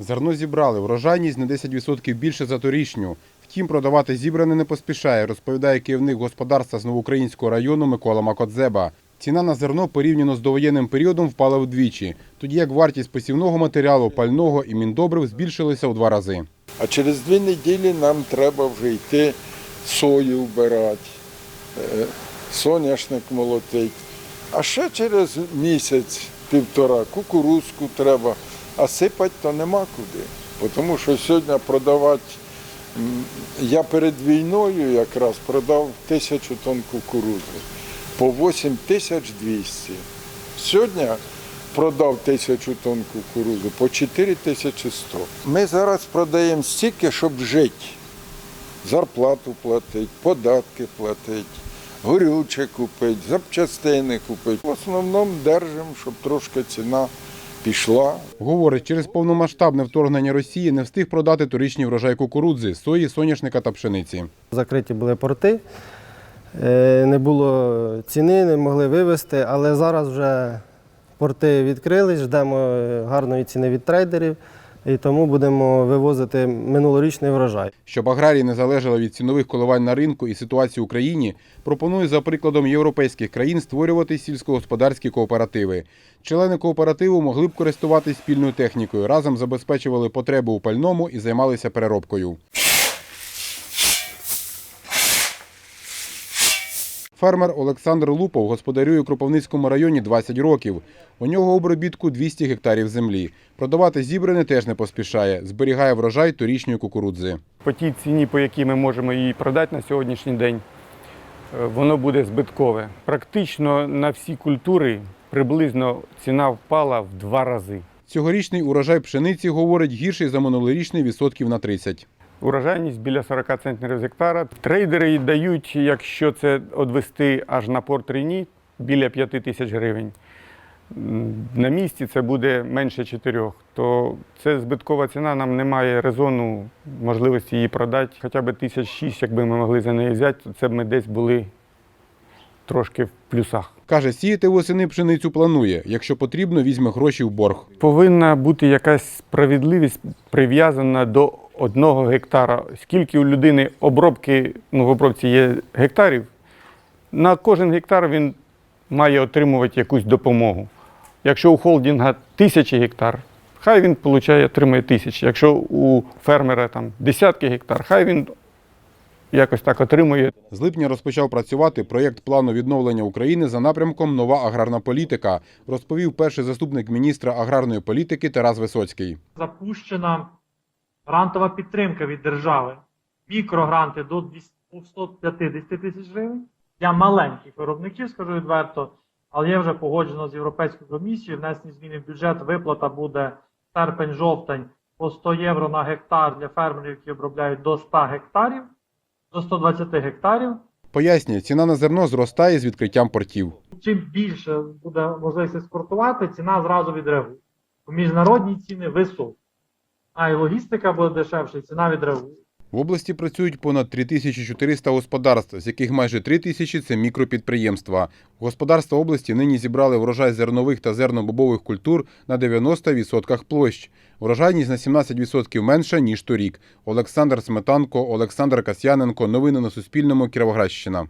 Зерно зібрали, врожайність на 10% більше за торішню. Втім, продавати зібране не поспішає, розповідає керівник господарства з Новоукраїнського району Микола Макодзеба. Ціна на зерно порівняно з довоєнним періодом впала вдвічі, тоді як вартість посівного матеріалу, пального і міндобрив збільшилися у два рази. А через дві неділі нам треба вже йти сою вбирати, е, соняшник молотить. А ще через місяць, півтора, кукурузку треба, а сипати то нема куди. Тому що сьогодні продавати, я перед війною якраз продав тисячу тонн кукурузи по 8200. Сьогодні продав тисячу тонн кукурузи по 4100. Ми зараз продаємо стільки, щоб жити. Зарплату платити, податки платити, горюче купити, запчастини купити. В основному держимо, щоб трошки ціна пішла. Говорить, через повномасштабне вторгнення Росії не встиг продати торічний врожай кукурудзи, сої, соняшника та пшениці. Закриті були порти, е, не було ціни, не могли вивезти, але зараз вже порти відкрились, ждемо е, гарної ціни від трейдерів і тому будемо вивозити минулорічний врожай. Щоб аграрії не залежали від цінових коливань на ринку і ситуації в Україні, пропоную за прикладом європейських країн створювати сільськогосподарські кооперативи. Члени кооперативу могли б користуватись спільною технікою, разом забезпечували потреби у пальному і займалися переробкою. Фермер Олександр Лупов господарює у Кропивницькому районі 20 років. У нього обробітку 200 гектарів землі. Продавати зібране теж не поспішає, зберігає врожай торічньої кукурудзи. по тій ціні, по якій ми можемо її продати на сьогоднішній день, е, воно буде збиткове. Практично на всі культури приблизно ціна впала в два рази. Цьогорічний урожай пшениці, говорить, гірший за минулорічний відсотків на 30. Урожайність біля 40 центнерів з гектара. Трейдери дають, якщо це одвести аж на порт Рені, біля 5 тисяч гривень. На місці це буде менше 4. То це збиткова ціна, нам немає резону можливості її продати. Хоча б тисяч шість, якби ми могли за неї взяти, то це б ми десь були трошки в плюсах. Каже, сіяти восени пшеницю планує. Якщо потрібно, візьме гроші в борг. Повинна бути якась справедливість прив'язана до одного гектара. Скільки у людини обробки, ну в обробці є гектарів, на кожен гектар він має отримувати якусь допомогу. Якщо у холдинга тисячі гектар, хай він получає, отримує тисячі. Якщо у фермера там десятки гектар, хай він якось так отримує. З липня розпочав працювати проєкт плану відновлення України за напрямком Нова аграрна політика, розповів перший заступник міністра аграрної політики Тарас Висоцький. запущена грантова підтримка від держави. Мікрогранти до 250 тисяч гривень для маленьких виробників, скажу відверто, але є вже погоджено з Європейською комісією. Внесені зміни в бюджет. Виплата буде серпень-жовтень по 100 євро на гектар для фермерів, які обробляють до 100 гектарів, до 120 гектарів. Пояснює, ціна на зерно зростає з відкриттям портів. Чим більше буде можливість експортувати, ціна зразу відреагує. Міжнародні ціни високі. А і логістика буде дешевша, і ціна відреагує. В області працюють понад 3400 господарств, з яких майже 3000 – це мікропідприємства. Господарства області нині зібрали врожай зернових та зернобобових культур на 90% площ. Врожайність на 17% менша, ніж торік. Олександр Сметанко, Олександр Касьяненко. Новини на Суспільному. Кіровоградщина.